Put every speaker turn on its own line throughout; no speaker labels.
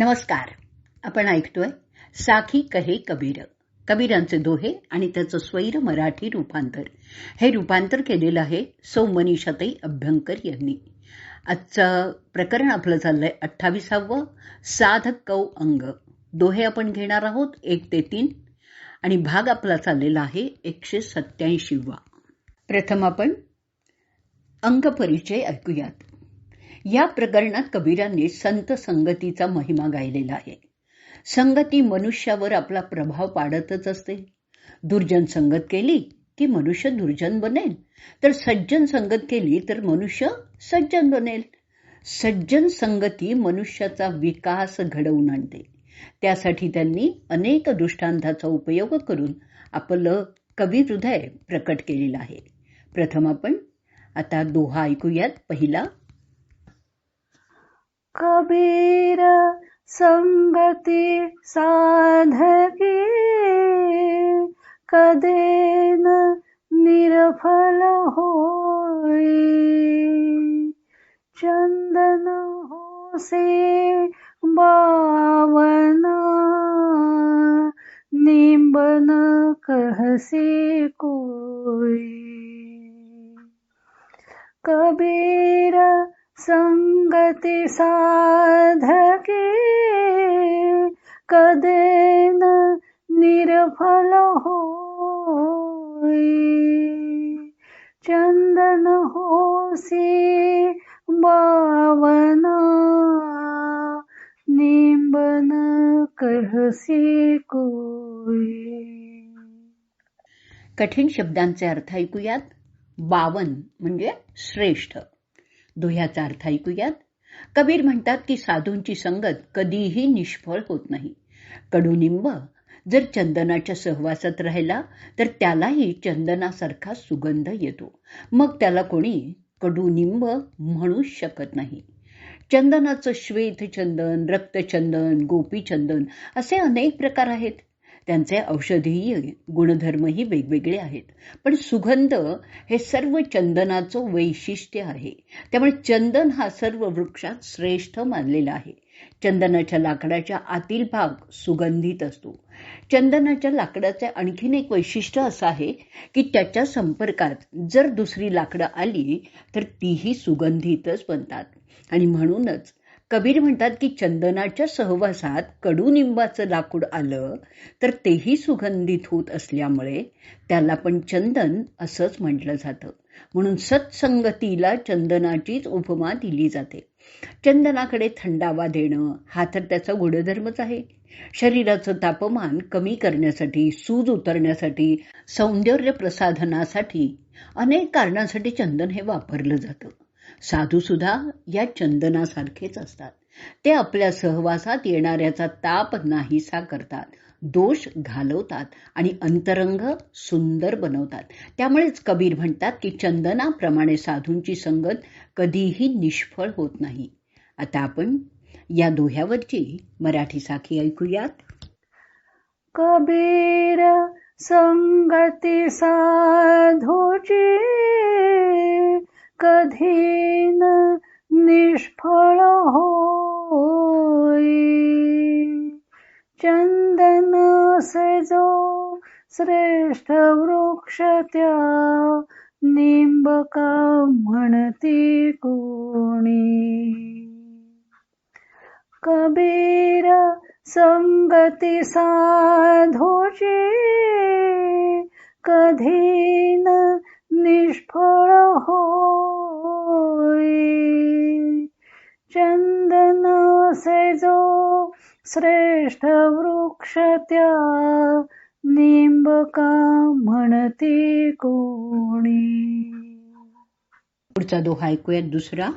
नमस्कार. आपण ऐकतोय साखी कहे कबीर. कबीरांचे दोहे आणि त्याचं स्वैर मराठी रूपांतर. हे रूपांतर केलेलं आहे सौ मनीषाताई अभ्यंकर यांनी. आजचं प्रकरण आपलं चाललंय अठ्ठावीसावं साधक कौ अंग. दोहे आपण घेणार आहोत एक ते तीन. आणि भाग आपला चाललेला आहे एकशे सत्याऐंशीवा प्रथम आपण अंग परिचय ऐकूयात. या प्रकरणात कबीरांनी संत संगतीचा महिमा गायलेला आहे. संगती मनुष्यावर आपला प्रभाव पाडतच असते. दुर्जन संगत केली की मनुष्य दुर्जन बनेल. तर सज्जन संगत केली तर मनुष्य सज्जन बनेल. सज्जन संगती मनुष्याचा विकास घडवून आणते. त्यासाठी त्यांनी अनेक दृष्टांताचा उपयोग करून आपलं कवी हृदय प्रकट केलेलं आहे. प्रथम आपण आता दोहा ऐकूयात. पहिला
कबीर संगती साधकी कदेन निरफल होई चंदन होसे बावना निंबन कहसे कोई। कबीर संगती साधके कदेन निरफल होई। चंदन होसी बावना निंबन कहसी कोई।
कठीण शब्दांचे अर्थ ऐकूयात. बावन म्हणजे श्रेष्ठ. दोह्याचा अर्थ ऐकूयात. कबीर म्हणतात की साधूंची संगत कधीही निष्फळ होत नाही. कडुनिंब जर चंदनाच्या सहवासात राहिला तर त्यालाही चंदनासारखा सुगंध येतो. मग त्याला कोणी कडुनिंब म्हणूच शकत नाही. चंदनाचं श्वेत चंदन रक्तचंदन गोपीचंदन असे अनेक प्रकार आहेत. त्यांचे औषधीय गुणधर्मही वेगवेगळे आहेत. पण सुगंध हे सर्व चंदनाचं वैशिष्ट्य आहे. त्यामुळे चंदन हा सर्व वृक्षात श्रेष्ठ मानलेला आहे. चंदनाच्या लाकडाच्या आतील भाग सुगंधित असतो. चंदनाच्या लाकडाचे आणखीन एक वैशिष्ट्य असं आहे की त्याच्या संपर्कात जर दुसरी लाकडं आली तर तीही सुगंधितच बनतात. आणि म्हणूनच कबीर म्हणतात की चंदनाच्या सहवासात कडुनिंबाचं लाकूड आलं तर तेही सुगंधित होत असल्यामुळे त्याला पण चंदन असंच म्हटलं जातं. म्हणून सत्संगतीला चंदनाचीच उपमा दिली जाते. चंदनाकडे थंडावा देणं हा तर त्याचा गुणधर्मच आहे. शरीराचं तापमान कमी करण्यासाठी सूज उतरण्यासाठी सौंदर्य प्रसाधनासाठी अनेक कारणांसाठी चंदन हे वापरलं जातं. साधू सुद्धा या चंदनासारखेच असतात. ते आपल्या सहवासात येणाऱ्याचा ताप नाहीसा करतात दोष घालवतात आणि अंतरंग सुंदर बनवतात. त्यामुळेच कबीर म्हणतात की चंदनाप्रमाणे साधूंची संगत कधीही निष्फळ होत नाही. आता आपण या दोह्यावरची मराठी साखी ऐकूयात.
कबीर संगती साधूची कधीन निष्फळ होई. चंदन जो श्रेष्ठ वृक्ष त्या निंबका म्हणती कोणी. कबीर संगती साधूची कधीन निष्फळ होई चंदन जो श्रेष्ठ वृक्ष त्या निंबका म्हणती कोणी?
पुढचा दोहा ऐकूयात दुसरा.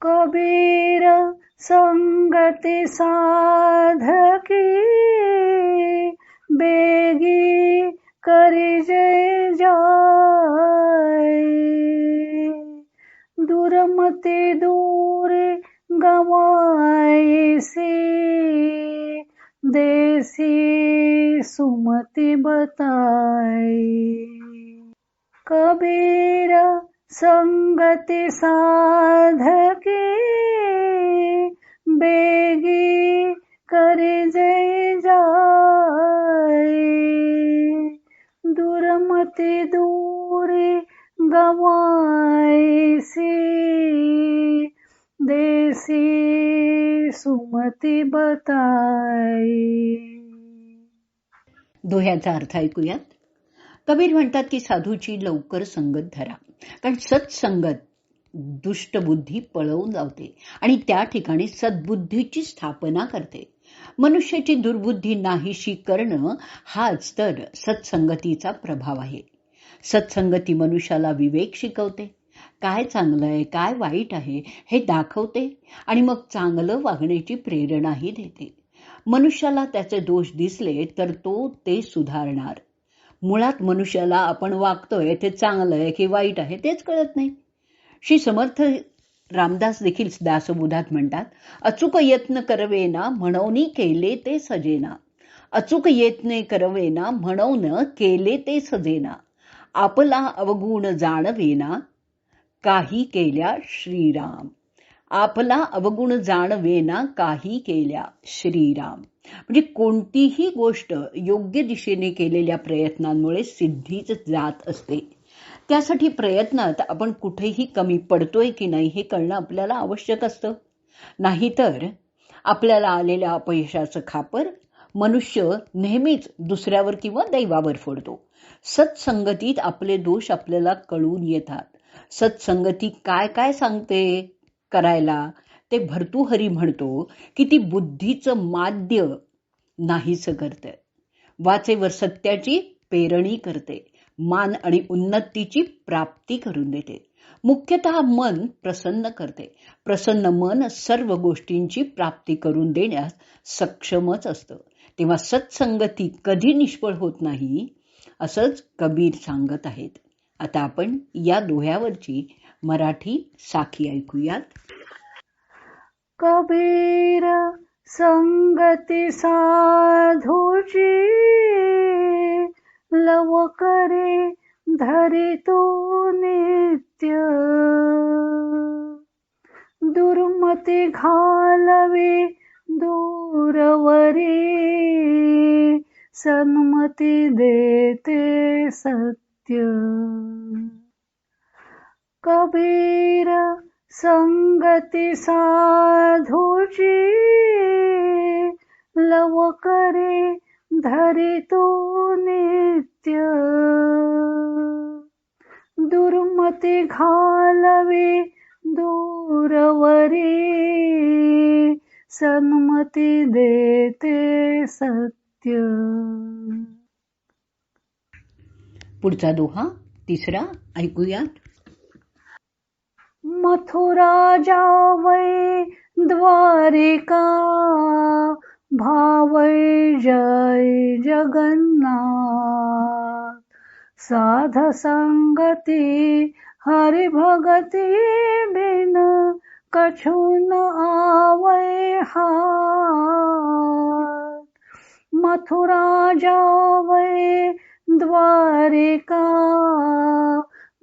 कबीर संगती साधकी बेगी करी जाय दुरमती दूर गवायसी देसी सुमती बताई कबीर संगती साधकी सुमती बताई.
दोह्याचा अर्थ ऐकूयात. कबीर म्हणतात की साधूची लवकर संगत धरा. कारण सत्संगत दुष्टबुद्धी पळवून लावते आणि त्या ठिकाणी सद्बुद्धीची स्थापना करते. मनुष्याची दुर्बुद्धी नाहीशी करणं हाच तर सत्संगतीचा प्रभाव आहे. सत्संगती मनुष्याला विवेक शिकवते. काय चांगलं आहे काय वाईट आहे हे दाखवते आणि मग चांगलं वागण्याची प्रेरणाही देते. मनुष्याला त्याचे दोष दिसले तर तो ते सुधारणार. मुळात मनुष्याला आपण वागतोय ते चांगलं आहे की वाईट आहे तेच कळत नाही. श्री समर्थ रामदास देखील दासबोधात म्हणतात अचूक यत्न करवेना म्हणवनी केले ते सजेना. अचूक यत्ने करवेना म्हणवन केले ते सजेना. आपला अवगुण जाणवेना काही केल्या श्रीराम. आपला अवगुण जाणवेना काही केल्या श्रीराम. म्हणजे कोणतीही गोष्ट योग्य दिशेने केलेल्या प्रयत्नांमुळे सिद्धीच जात असते. त्यासाठी प्रयत्नात आपण कुठेही कमी पडतोय की नाही हे कळणं आपल्याला आवश्यक असतं. नाहीतर आपल्याला आलेल्या अपयशाचं खापर मनुष्य नेहमीच दुसऱ्यावर किंवा दैवावर फोडतो. सत्संगतीत आपले दोष आपल्याला कळून येतात. सत्संगती काय काय सांगते करायला? ते भर्तुहरी म्हणतो की ती बुद्धीचं माद्य नाहीच करते. वाचेवर सत्याची पेरणी करते. मान आणि उन्नतीची प्राप्ती करून देते. मुख्यतः मन प्रसन्न करते. प्रसन्न मन सर्व गोष्टींची प्राप्ती करून देण्यास सक्षमच असतं. तेव्हा सत्संगती कधी निष्फळ होत नाही असंच कबीर सांगत आहेत. आता आपण या दोह्यावरची मराठी साखी ऐकूयात.
कबीर संगती साधूची लव करे धरी तो नित्य. दुर्मती घालवे दूरवरी सन्मती देते सत्य. कबीर संगती साधूची लव करे धरितो नित्य. दुर्मती घालवी दूरवरी सन्मती देते सत्य.
पुढचा दोहा तिसरा ऐकूयात.
मथुरा जावै द्वारिका भावै जय जगन्नाथ। साध संगती हरि भगती बिन कछुन आवै हा मथुरा जावै द्वारिका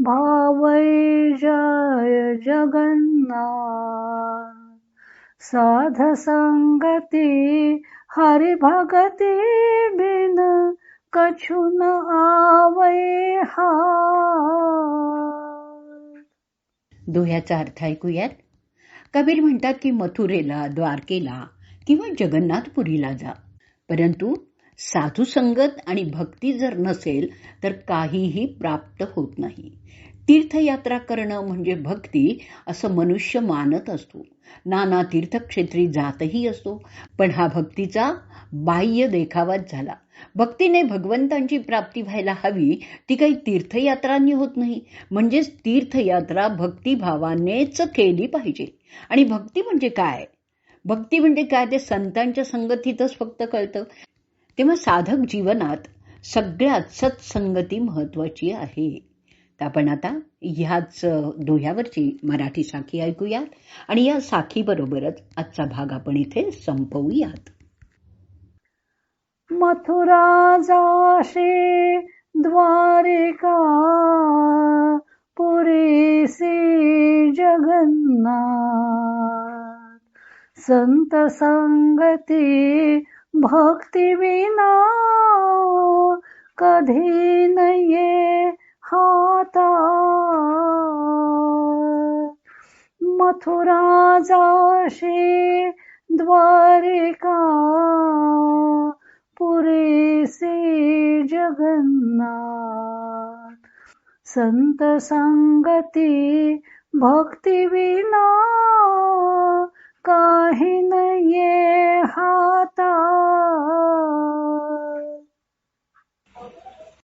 भावै जय जगन्नाथ। साध संगती हरि भगती बिन कछुन आवै
दोह्याचा अर्थ ऐकूयात? कबीर म्हणतात की मथुरेला द्वारकेला किंवा जगन्नाथपुरीला जा. परंतु साधू संगत आणि भक्ती जर नसेल तर काहीही प्राप्त होत नाही. तीर्थयात्रा करणं म्हणजे भक्ती असं मनुष्य मानत असतो. नाना तीर्थक्षेत्री जातही असतो. पण हा भक्तीचा बाह्य देखावाच झाला. भक्तीने भगवंतांची प्राप्ती व्हायला हवी ती काही तीर्थयात्रांनी होत नाही. म्हणजेच तीर्थयात्रा भक्तिभावानेच केली पाहिजे. आणि भक्ती म्हणजे काय? भक्ती म्हणजे काय? ते संतांच्या संगतीतच फक्त कळतं. तेव्हा साधक जीवनात सगळ्यात सत्संगती महत्वाची आहे. तर आपण आता ह्याच दोह्यावरची मराठी साखी ऐकूयात आणि या साखी बरोबरच आजचा भाग आपण इथे संपवूयात.
मथुरा जाशे द्वारिका पुरीसी जगन्नाथ. संत संगती भक्ती विना कधी नये हाता। मथुरा जाशी द्वारिका पुरेसे जगन्नाथ। संत संगती भक्ती विना काहीन ये हाता